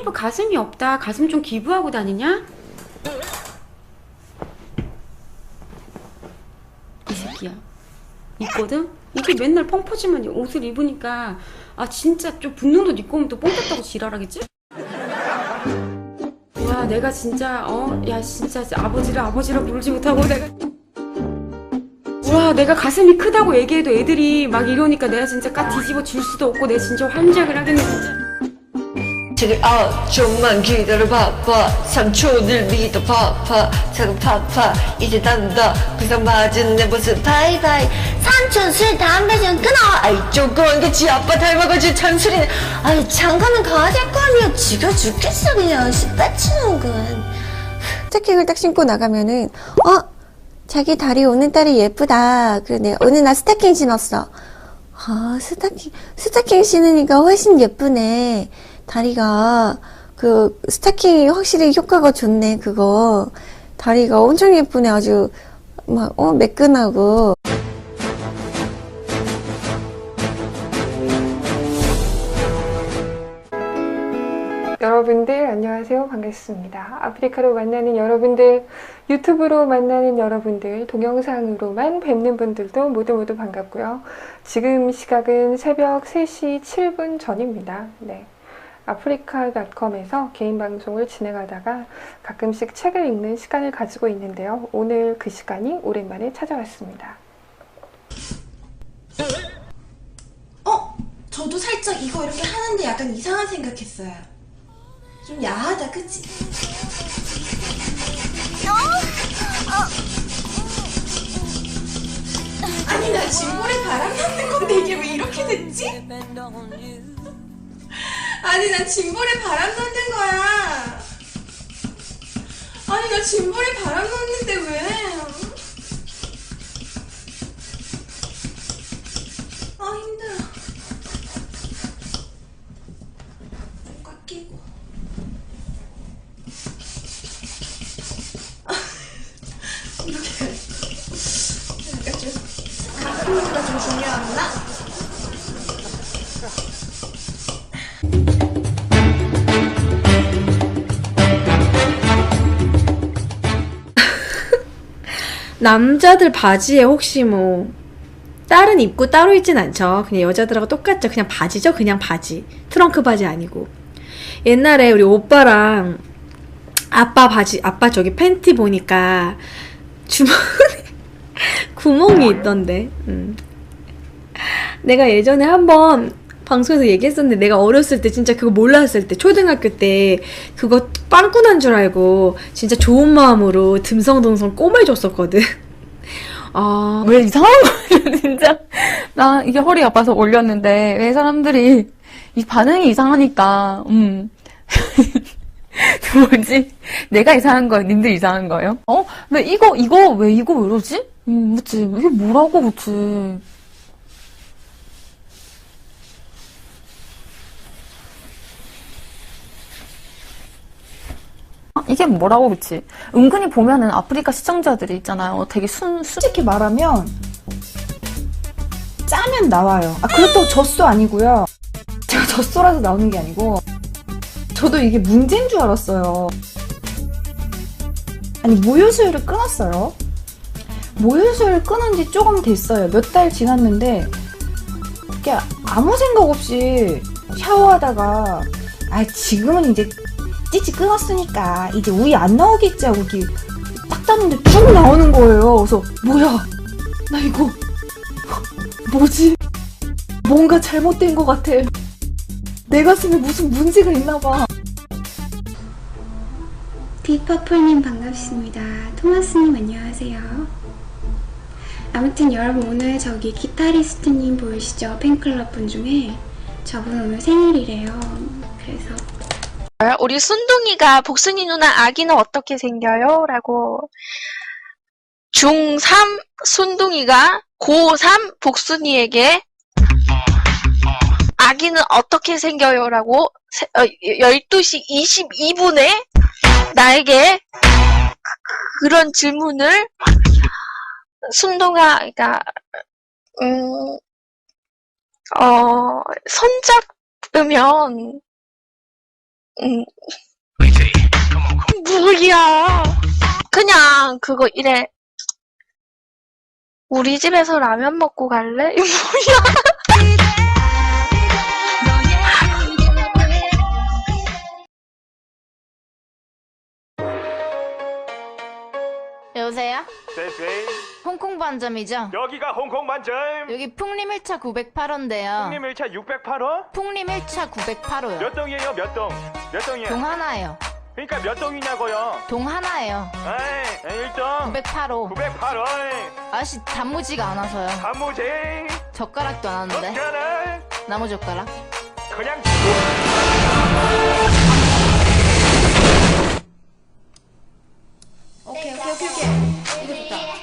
와이프 가슴이 없다. 가슴 좀 기부하고 다니냐? 이 새끼야. 있거든? 이게 맨날 펑퍼짐한 옷을 입으니까 아 진짜 좀 분노도 니꺼 오면 또 뽕겼다고 지랄하겠지? 와 내가 진짜 어 야 진짜 아버지를 아버지라 부르지 못하고 내가 와 내가 가슴이 크다고 얘기해도 애들이 막 이러니까 내가 진짜 까 뒤집어 줄 수도 없고 내가 진짜 환장을 하겠네 진짜 제발 아 좀만 기다려봐봐. 3초를 믿어 봐봐. 작은 파파 이제 난다. 그상 맞은 내 모습 바이바이. 삼촌 술 담배 좀 끊어. 아이 조그만 게지 아빠 닮아가지고 잔소리네 아이 장가는 가야 될 거 아니야. 지가 죽겠어 그냥. 씨빠치는군 스타킹을 딱 신고 나가면은 어? 자기 다리 오늘따라 예쁘다. 그러네. 오늘 나 스타킹 신었어. 아 스타킹 스타킹 신으니까 훨씬 예쁘네 다리가 그 스타킹이 확실히 효과가 좋네 그거. 다리가 엄청 예쁘네 아주 막 어 매끈하고. 여러분들 안녕하세요. 반갑습니다. 아프리카로 만나는 여러분들 유튜브로 만나는 여러분들 동영상으로만 뵙는 분들도 모두 모두 반갑고요. 지금 시각은 새벽 3시 7분 전입니다. 네 아프리카닷컴에서 개인 방송을 진행하다가 가끔씩 책을 읽는 시간을 가지고 있는데요 오늘 그 시간이 오랜만에 찾아왔습니다 어? 저도 살짝 이거 이렇게 하는데 약간 이상한 생각했어요. 좀 야하다, 그치? 아니, 나 짐볼에 바람 넣는 건데 이게 왜 이렇게 됐지? 아니, 나 짐볼에 바람 넣는 거야. 아니, 나 짐볼에 바람 넣는데 왜? 남자들 바지에 혹시 뭐 다른 입고 따로 있진 않죠. 그냥 여자들하고 똑같죠. 그냥 바지죠. 그냥 바지. 트렁크 바지 아니고. 옛날에 우리 오빠랑 아빠 바지, 아빠 저기 팬티 보니까 주머니 구멍이 있던데. 음. 내가 예전에 한번 방송에서 얘기했었는데 내가 어렸을 때 진짜 그거 몰랐을 때 초등학교 때 그거 빵꾸난 줄 알고 진짜 좋은 마음으로 듬성듬성 꼬매줬었거든. 아, 왜 이상한 거야, 진짜. 나 이게 허리 아파서 올렸는데, 왜 사람들이, 이 반응이 이상하니까, 음. 뭐지? 내가 이상한 거예요? 님들 이상한 거예요? 어? 왜 이거, 이거, 왜 이거 왜 이러지? 음, 그치. 이게 뭐라고, 그치. 이게 뭐라고, 그치. 은근히 보면은 아프리카 시청자들이 있잖아요. 되게 순, 순, 솔직히 말하면 짜면 나와요. 아 그렇다고 젖소 아니고요. 제가 젖소라서 나오는 게 아니고 저도 이게 문제인 줄 알았어요. 아니 모유 수유를 끊었어요. 모유 수유를 끊은 지 조금 됐어요. 몇 달 지났는데 이게 아무 생각 없이 샤워하다가 아 지금은 이제 찌찌 끊었으니까 이제 우유 안 나오겠지 하고 이렇게 딱 땄는데 쭉 나오는 거예요. 그래서 뭐야 나 이거 뭐지? 뭔가 잘못된 것 같아. 내 가슴에 무슨 문제가 있나 봐. 빅퍼플님 반갑습니다. 토마스님 안녕하세요. 아무튼 여러분 오늘 저기 기타리스트님 보이시죠? 팬클럽 분 중에 저분 오늘 생일이래요. 그래서 우리 순둥이가 복순이 누나 아기는 어떻게 생겨요? 라고 중3 순둥이가 고3 복순이에게 아기는 어떻게 생겨요? 라고 세- 어, 12시 22분에 나에게 그런 질문을 순둥아 그러니까 음, 어, 손잡으면 음. 뭐야. 그냥 그거 이래. 우리 집에서 라면 먹고 갈래? 이거 뭐야. 여보세요? 쎄쎄 홍콩 반점이죠? 여기가 홍콩 만점 여기 풍림 1차 908호인데요. 형님 1차 608호? 풍림 1차 908호요. 몇 동이에요 몇 동? 몇 동이야? 동 하나예요. 그러니까 몇 동이냐고요 동 하나예요. 에이 1동 908호. 908호 아저씨 단무지가 안 와서요. 단무지 젓가락도 안 왔는데. 젓가락 나무 젓가락. 그냥 오케이 오케이 오케이 오케이 이거 좋다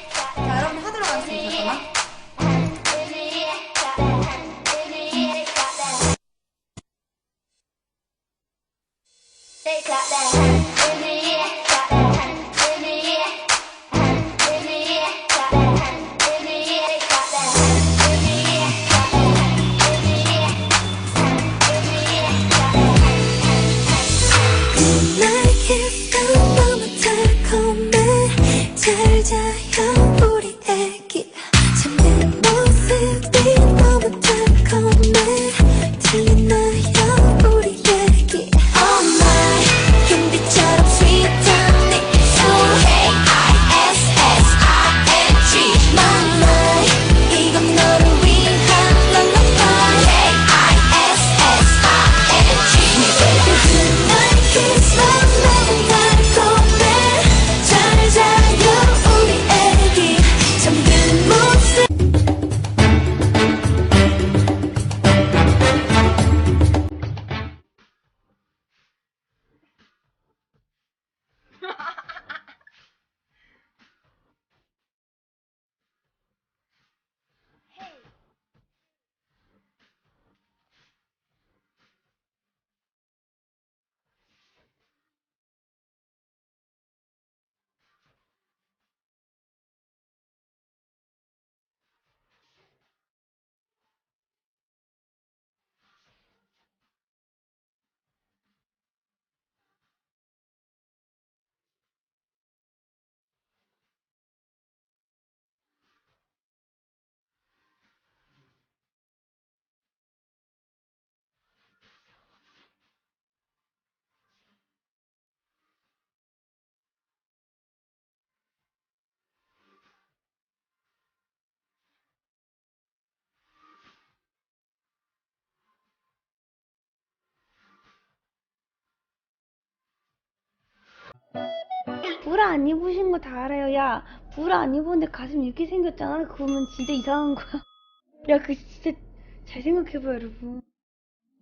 너무 브라 안 입으신 거 다 알아요. 야, 브라 안 입었는데 가슴 이렇게 생겼잖아. 그러면 진짜 이상한 거야. 야, 그 진짜 잘 생각해봐, 여러분.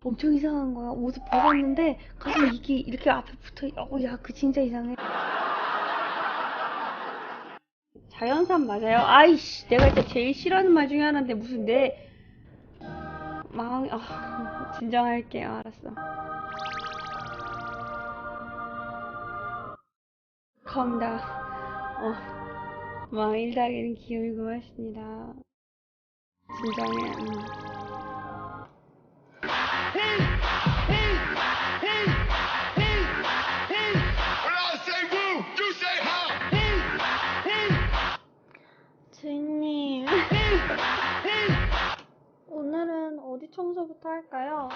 엄청 이상한 거야. 옷을 벗었는데 가슴 이게 이렇게 앞에 붙어. 어, 야, 그 진짜 이상해. 자연산 맞아요? 아이씨, 내가 진짜 제일 싫어하는 말 중에 하나인데 무슨 내 마음, 아, 진정할게요. 알았어. 감다. 어, 막 일다기는 기염이고 맞습니다. 진정해. 음. 주인님. 오늘은 어디 청소부터 할까요?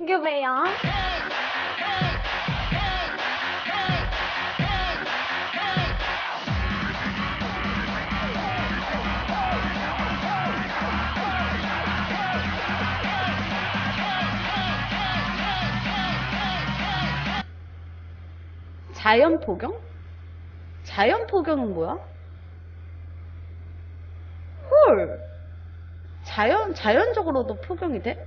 이게 자연 포경? 자연 포경은 뭐야? 헐. 자연, 자연적으로도 포경이 돼?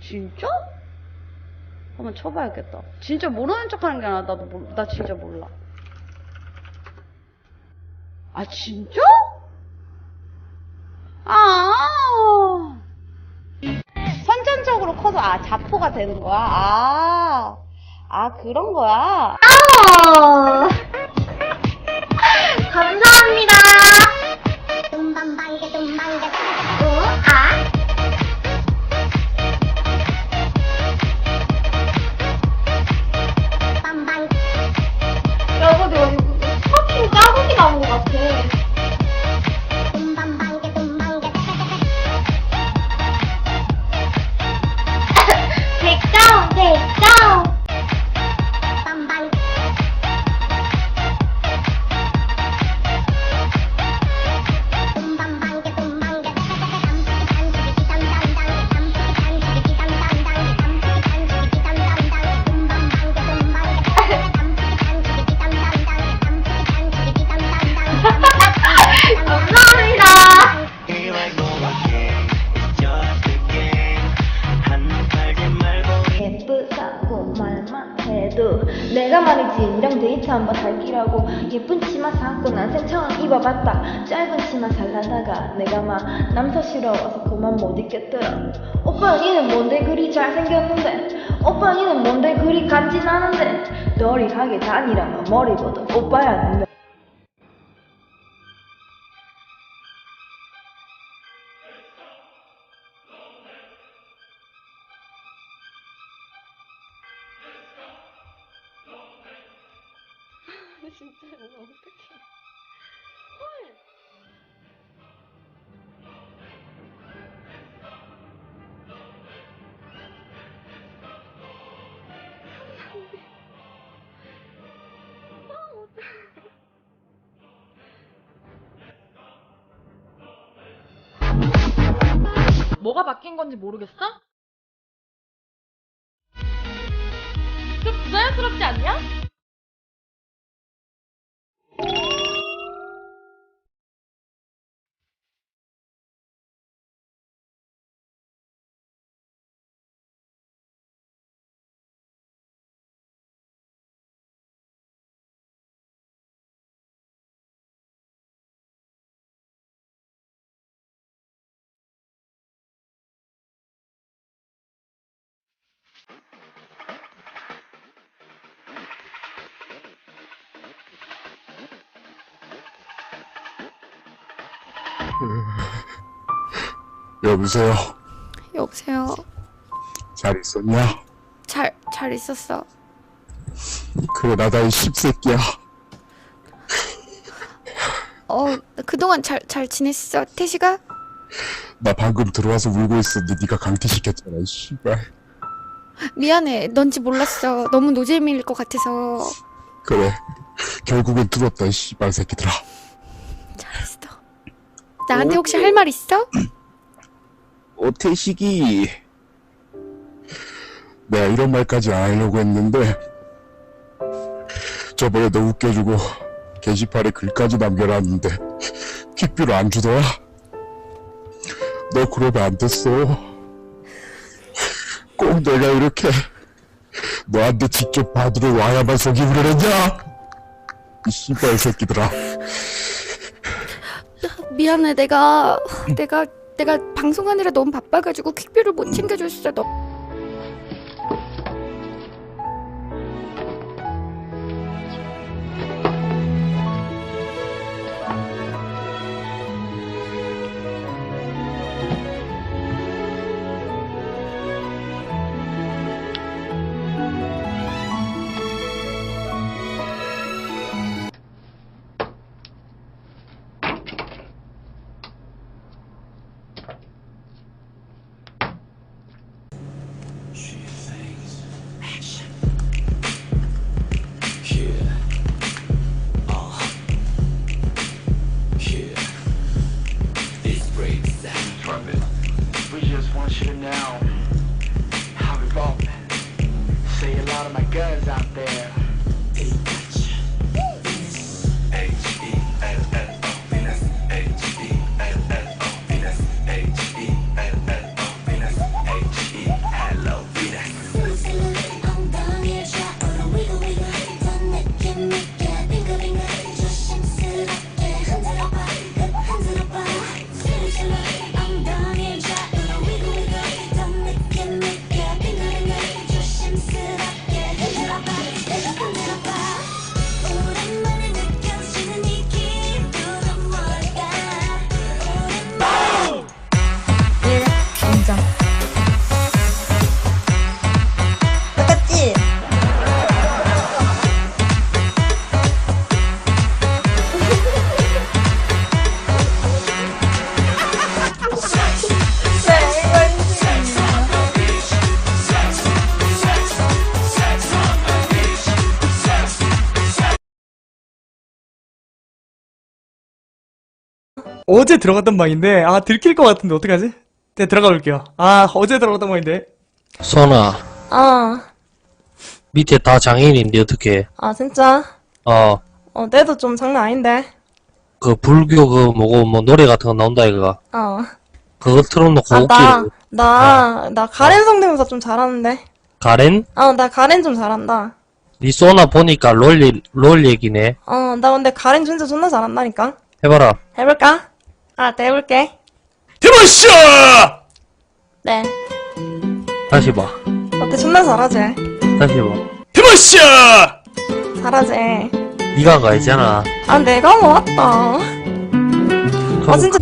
진짜? 한번 쳐봐야겠다. 진짜 모르는 척 하는 게 아니라 나도 몰, 나 진짜 몰라. 아, 진짜? 아, 자포가 되는 거야? 아. 아, 그런 거야? 아. 감 입어봤다. 짧은 치마 살라다가 내가 막 남사스러워서 그만 못 입겠더라. 오빠 니는 뭔데 그리 잘생겼는데? 오빠 니는 뭔데 그리 간지나는데? 너리 하게 다니라면 머리보다 오빠야 진짜 뭐가 바뀐 건지 모르겠어? 좀 부자연스럽지 않냐? 여보세요. 여보세요. 잘 있었냐? 잘, 잘 있었어. 그래 나다 이 씹새끼야. 어, 그동안 잘, 잘 지냈어, 태식아? 나 방금 들어와서 울고 있었는데 네가 강퇴시켰잖아. 이 씨발. 미안해. 넌지 몰랐어. 너무 노잼일 것 같아서. 그래. 결국엔 들었다 이 씨발 새끼들아. 나한테 혹시 할 말 있어? 오태식이 내가 이런 말까지 안 하려고 했는데 저번에 너 웃겨주고 게시판에 글까지 남겨놨는데 퀵뷰를 안 주더라. 너 그러면 안 됐어. 꼭 내가 이렇게 너한테 직접 받으러 와야만 속임을 했냐? 이 씨발 새끼들아 미안해. 내가, 내가, 내가 방송하느라 너무 바빠가지고 퀵뷰를 못 챙겨줬어. 너. We just want you to know how we rollin'. See a lot of my guns out there. 어제 들어갔던 방인데 아 들킬 것 같은데 어떡하지? 네 들어가 볼게요. 아 어제 들어갔던 방인데. 선아, 어, 밑에 다 장애인인데 어떻게? 아, 진짜? 어, 어, 내도 좀 장난 아닌데? 그 불교 그 뭐고 뭐 노래 같은 거 나온다 이거. 어. 그거 틀어놓고 아, 나, 웃기고. 나, 나 가렌 성대모사 좀 잘하는데? 가렌? 어, 나 가렌 좀 잘한다. 니 소나 보니까 롤, 얘- 롤 얘기네. 어, 나 근데 가렌 진짜 존나 잘한다니까? 해봐라. 해볼까? 아, 네, 해볼게. 해보쇼! 네. 다시 봐. 어때, 존나 잘하지? 다시 봐. 해보쇼! 잘하지? 니가 한거 아니잖아. 아, 내가 뭐 왔다. 아, 진짜.